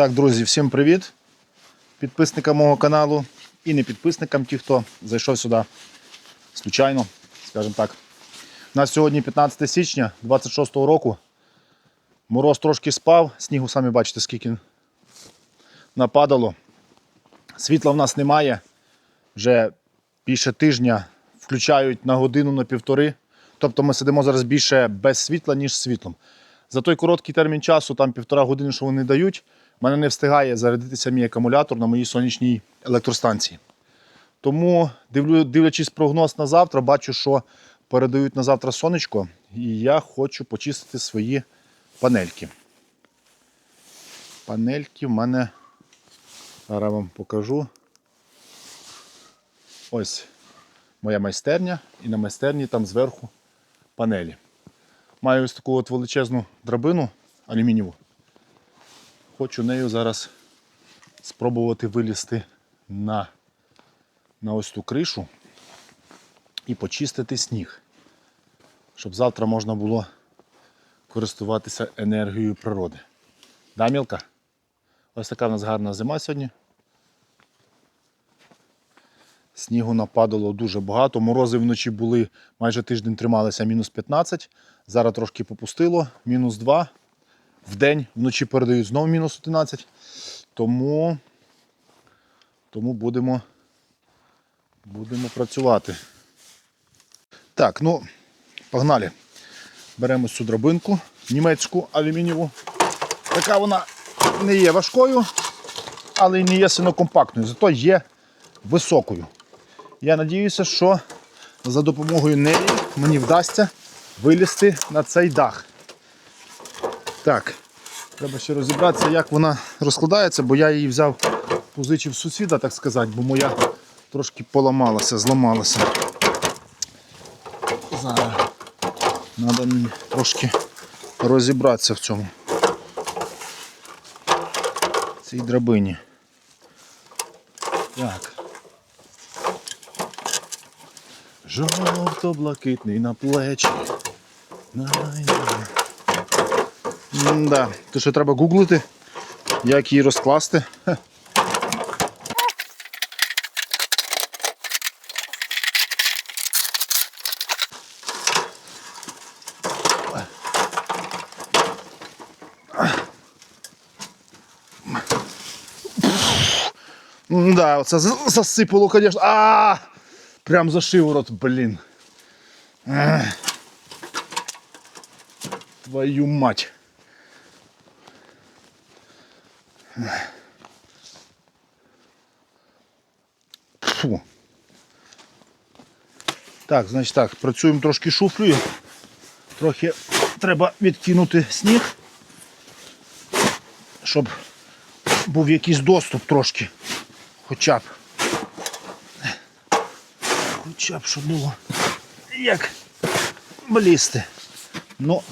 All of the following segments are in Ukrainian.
Так, друзі, всім привіт! Підписникам мого каналу і не підписникам, ті, хто зайшов сюди случайно, скажімо так. У нас сьогодні 15 січня 26-го року. Мороз трошки спав, снігу самі бачите, скільки нападало. Світла в нас немає. Вже більше тижня включають на годину, на півтори. Тобто ми сидимо зараз більше без світла, ніж з світлом. За той короткий термін часу, там півтора години, що вони дають, в мене не встигає зарядитися мій акумулятор на моїй сонячній електростанції. Тому, дивлячись прогноз на завтра, бачу, що передають на завтра сонечко, і я хочу почистити свої панельки. Панельки в мене, зараз вам покажу. Ось моя майстерня, і на майстерні там зверху панелі. Маю ось таку от величезну драбину алюмінієву. Хочу нею зараз спробувати вилізти на, на ось ту кришу і почистити сніг, щоб завтра можна було користуватися енергією природи. Да, Мілка? Ось така в нас гарна зима сьогодні. Снігу нападало дуже багато. Морози вночі були, майже тиждень трималися мінус 15. Зараз трошки попустило, мінус 2. В день вночі передають знову мінус 11. Тому, тому будемо, будемо працювати. Так, ну, погнали. Беремо цю драбинку німецьку алюмінієву. Така вона не є важкою, але й не є сильно компактною, зато є високою. Я надіюся, що за допомогою неї мені вдасться вилізти на цей дах. Так, треба ще розібратися, як вона розкладається, бо я її взяв, позичив сусіда, так сказати, бо моя трошки поламалася, зламалася. Зараз треба мені трошки розібратися в цьому. Цій драбині. Так. Жовто-блакитний на плечі. Да. То що треба гуглити, як її розкласти. Да, оце за- засипало, конечно. А! Прям за шиворот, блін. Твою мать. Фу. Так, значить так, працюємо трошки шуфлею. Трохи треба відкинути сніг, щоб був якийсь доступ трошки. Хоча б. Хоча б щоб було як влізти. Ну,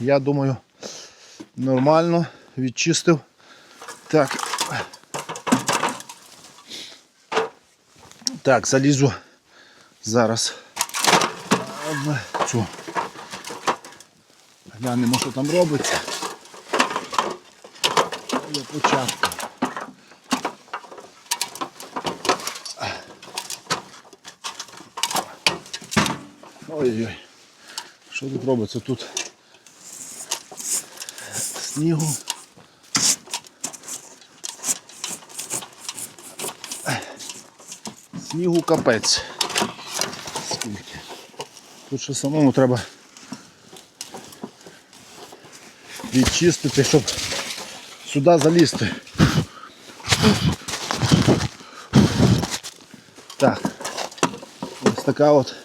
я думаю, нормально відчистив. Так. Так, залізу зараз в цю. Глянемо, що там робиться. Для початку. Ой-ой. Що тут робиться? Тут снігу. Снігу капець. Скільки. Тут ще самому треба відчистити, щоб сюди залізти. Так. Ось така от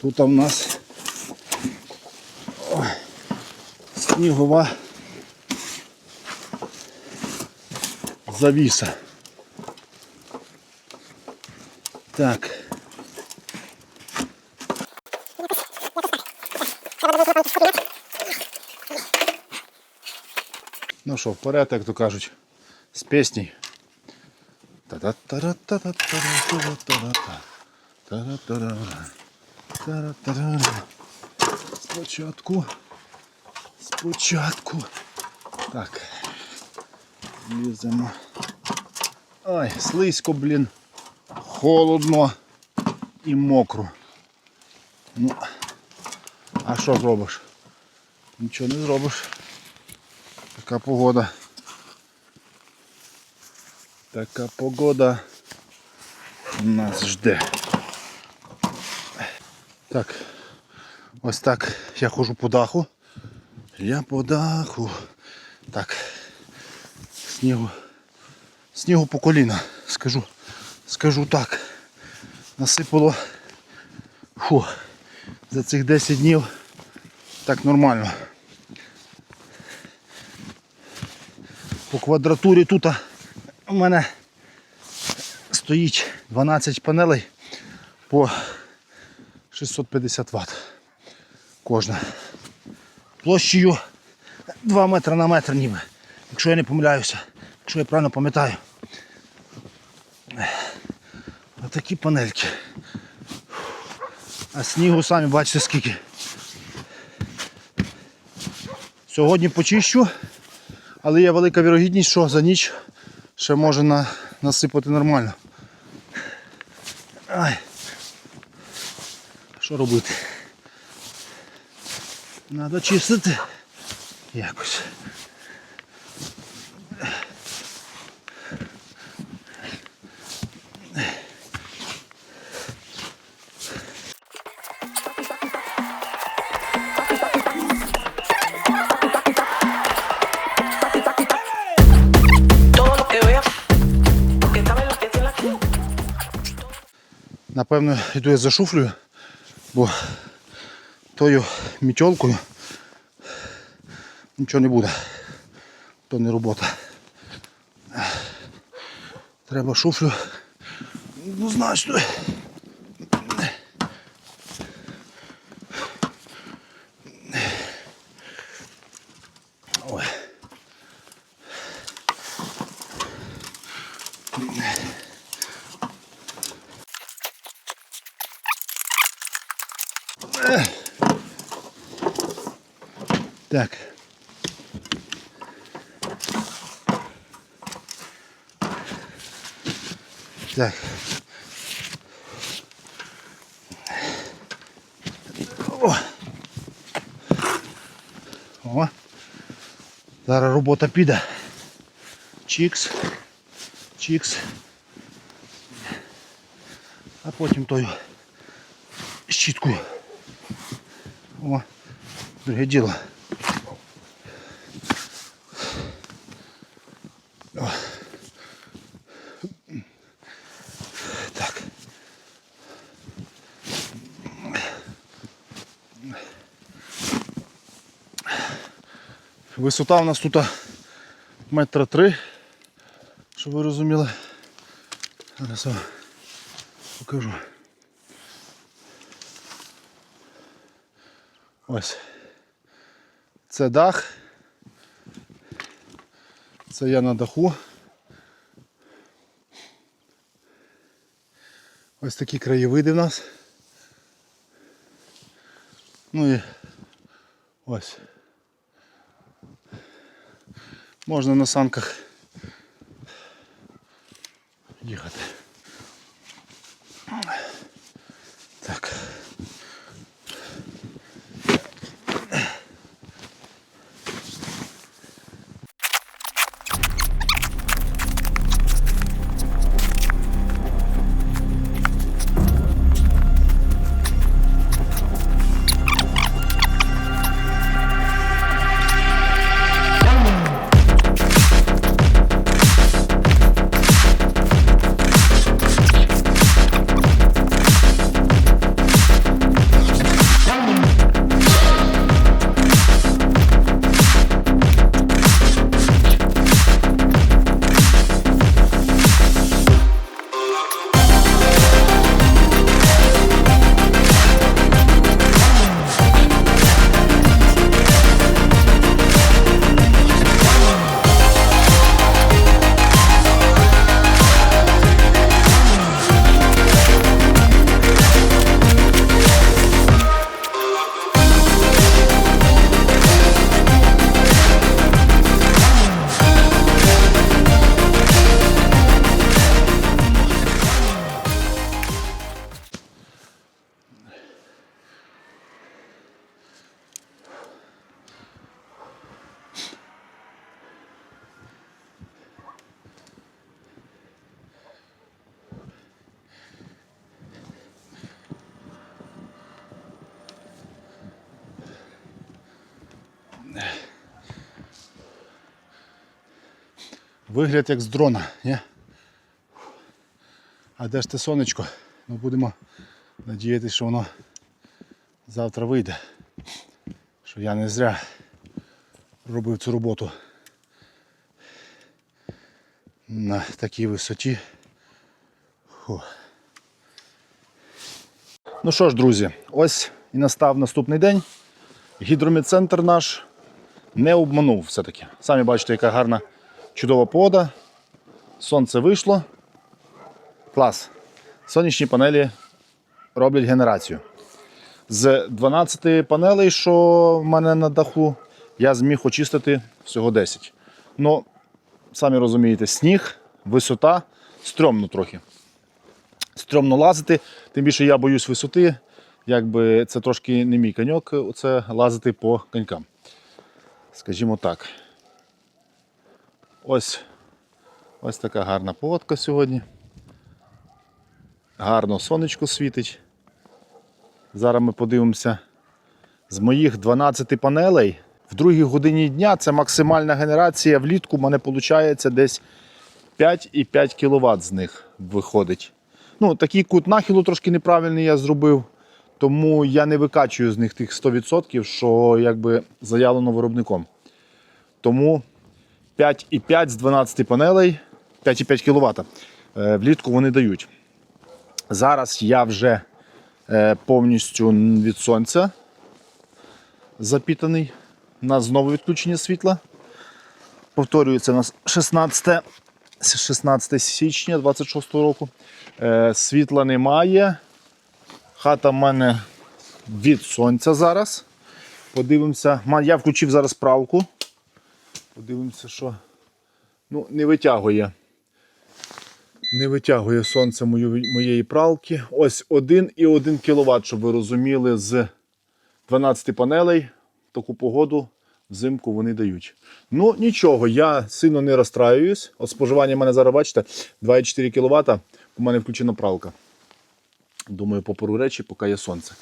Тут у нас ой, снігова завіса. Так. Ну що, вперед, як то кажуть, з пісні. Спочатку. Спочатку. Так. Ліземо. Ай, слизько, блін. Холодно і мокро. Ну, а що зробиш? Нічого не зробиш. Така погода. Така погода нас жде. Так. Ось так я ходжу по даху. Я по даху. Так. Снігу. Снігу по коліна. Скажу. Скажу так. Насипало. Фу. За цих 10 днів так нормально. Квадратурі тут у мене стоїть 12 панелей по 650 Вт. Кожна. Площею 2 метри на метр ніби. Якщо я не помиляюся, якщо я правильно пам'ятаю. Отакі панельки. А снігу самі бачите скільки. Сьогодні почищу, але є велика вірогідність, що за ніч ще може на, насипати нормально. Ай. Що робити? Треба чистити якось. Напевно, йду я зашуфлюю, бо тою мітьолкою нічого не буде. То не робота. Треба шуфлю однозначно. Так. Так. О. О. Зараз робота піде. Чікс. Чікс. А потім тою щіткою. О, друге діло. О. Так. Висота у нас тут метра три, щоб ви розуміли. Зараз вам покажу. Ось. Це дах. Це я на даху. Ось такі краєвиди в нас. Ну і ось. Можна на санках Вигляд як з дрона, ні? А де ж те сонечко? Ми будемо надіятися, що воно завтра вийде. Що я не зря робив цю роботу на такій висоті. Фу. Ну що ж, друзі, ось і настав наступний день. Гідромедцентр наш не обманув все-таки. Самі бачите, яка гарна чудова погода. Сонце вийшло. Клас. Сонячні панелі роблять генерацію. З 12 панелей, що в мене на даху, я зміг очистити всього 10. Ну, самі розумієте, сніг, висота, стрьомно трохи. Стрьомно лазити, тим більше я боюсь висоти. Якби це трошки не мій коньок, це лазити по конькам. Скажімо так. Ось, ось така гарна погодка сьогодні. Гарно сонечко світить. Зараз ми подивимося з моїх 12 панелей. В другій годині дня це максимальна генерація. Влітку в мене виходить десь 5,5 кВт з них виходить. Ну, такий кут нахилу трошки неправильний я зробив, тому я не викачую з них тих 100%, що якби заявлено виробником. Тому 5,5 з 12 панелей, 5,5 кВт е, влітку вони дають. Зараз я вже е, повністю від сонця запітаний. У нас знову відключення світла. Повторюється у нас 16, 16 січня 26 року. Е, світла немає. Хата в мене від сонця зараз. Подивимося. Я включив зараз правку. Подивимося, що ну, не витягує. Не витягує сонце моєї пралки. Ось 1,1 кВт, щоб ви розуміли, з 12 панелей таку погоду взимку вони дають. Ну нічого, я сильно не розстраююсь. От споживання в мене зараз, бачите, 2,4 кВт. У мене включена пралка. Думаю, поперу речі, поки є сонце.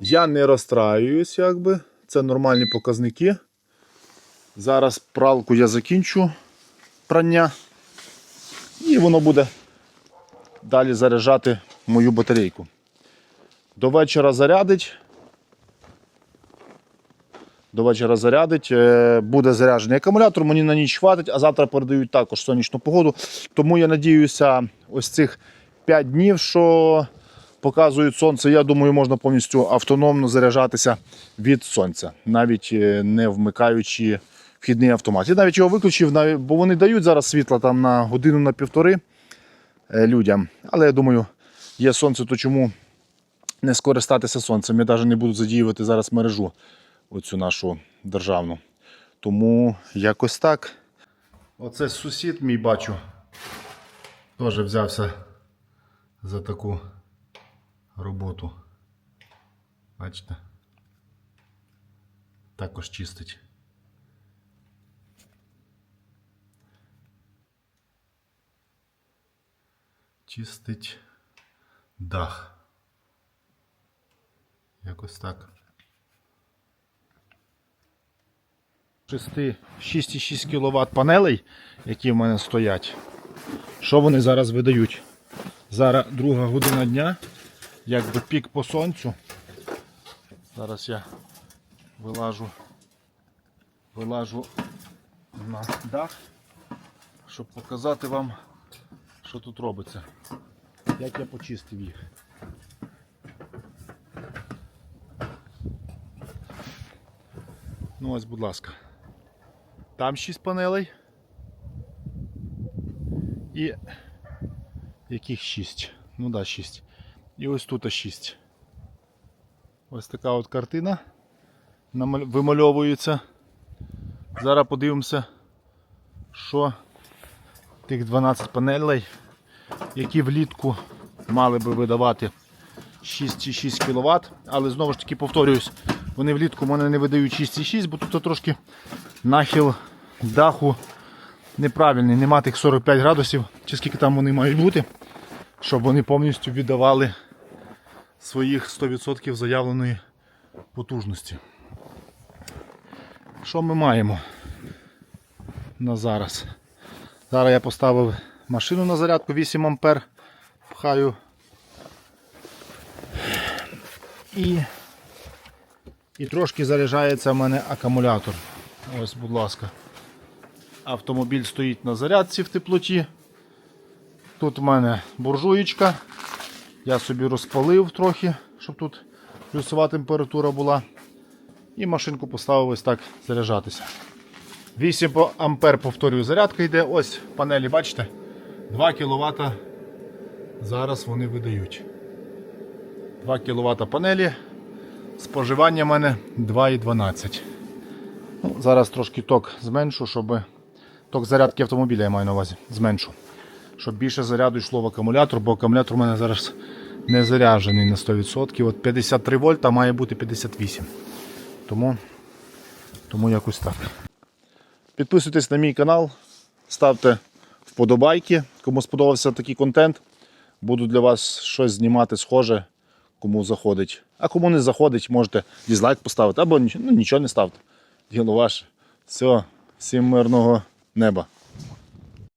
Я не розстраююсь, якби. Це нормальні показники. Зараз пралку я закінчу прання. І воно буде далі заряджати мою батарейку. До вечора зарядить. До вечора зарядить, е, буде заряджений акумулятор, мені на ніч хватить, а завтра передають також сонячну погоду. Тому я надіюся, ось цих 5 днів, що показують сонце, я думаю, можна повністю автономно заряджатися від сонця, навіть е, не вмикаючи вхідний автомат. Я навіть його виключив, бо вони дають зараз світла там на годину на півтори е, людям. Але я думаю, є сонце, то чому не скористатися сонцем? Я навіть не буду задіювати зараз мережу оцю нашу державну. Тому якось так. Оце сусід мій бачу. Теж взявся за таку роботу. Бачите? Також чистить. Чистить дах. Якось так. 6,6 кВт панелей, які в мене стоять. Що вони зараз видають? Зараз друга година дня, якби пік по сонцю. Зараз я вилажу, вилажу на дах, щоб показати вам, що тут робиться. Як я почистив їх. Ну ось, будь ласка. Там 6 панелей. І яких 6? Ну да, 6. І ось тут 6. Ось така от картина вимальовується. Зараз подивимося, що тих 12 панелей, які влітку мали би видавати 6,6 кВт, але знову ж таки повторююсь, вони влітку мене не видають 6,6, бо тут трошки нахил даху неправильний, нема тих 45 градусів, чи скільки там вони мають бути, щоб вони повністю віддавали своїх 100% заявленої потужності. Що ми маємо на зараз? Зараз я поставив машину на зарядку 8 ампер. Пхаю. І, і трошки заряджається в мене акумулятор. Ось, будь ласка. Автомобіль стоїть на зарядці в теплоті. Тут в мене буржуєчка. Я собі розпалив трохи, щоб тут плюсова температура була. І машинку поставив ось так заряджатися. 8 по- ампер, повторюю, зарядка йде. Ось панелі, бачите? 2 кВт зараз вони видають. 2 кВт панелі. Споживання в мене 2,12. Ну, зараз трошки ток зменшу, щоб ток зарядки автомобіля я маю на увазі. Зменшу. Щоб більше заряду йшло в акумулятор, бо акумулятор у мене зараз не заряджений на 100%. От 53 вольта має бути 58. Тому, тому якось так. Підписуйтесь на мій канал, ставте вподобайки, кому сподобався такий контент. Буду для вас щось знімати схоже, кому заходить. А кому не заходить, можете дізлайк поставити або ну, нічого не ставте. Діло ваше. Все, всім мирного неба.